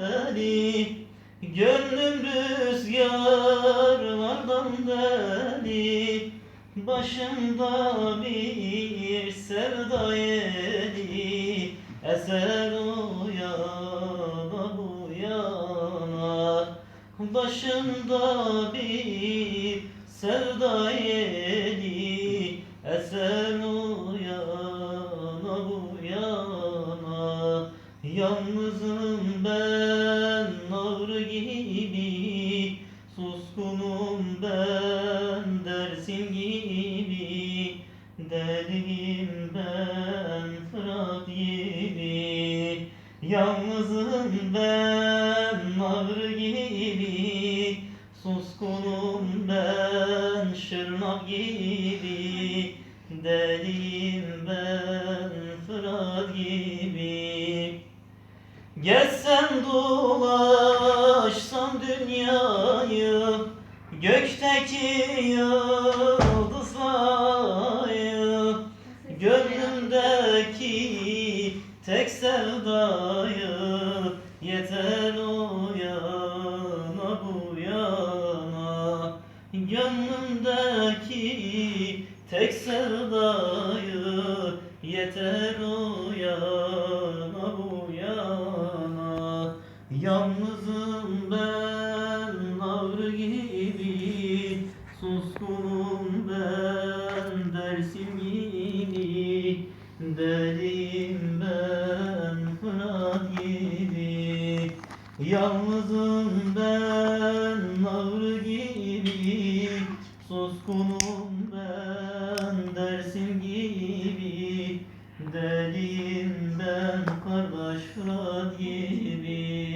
deli Gönlüm rüzgarlardan deli. Başımda bir sevda yeli Eser o yana bu yana. Başımda bir sevda yeli Eser o yana bu yana Yalnızım ben nar gibi. Suskunum ben dersin gibi. Deliyim ben Fırat gibi. Yalnızım ben nar gibi. Suskunum ben şırnak gibi. Deliyim Gezsem dolaşsam dünyayı Gökteki yıldızlayı Gönlümdeki tek sevdayı Yeter o yana bu yana. Gönlümdeki tek sevdayı Yeter o yana kulum ben dersimini Derim ben Fırat gibi Yalnızım ben Navr gibi Suskunum ben dersim gibi. Derim ben kardeş Fırat gibi.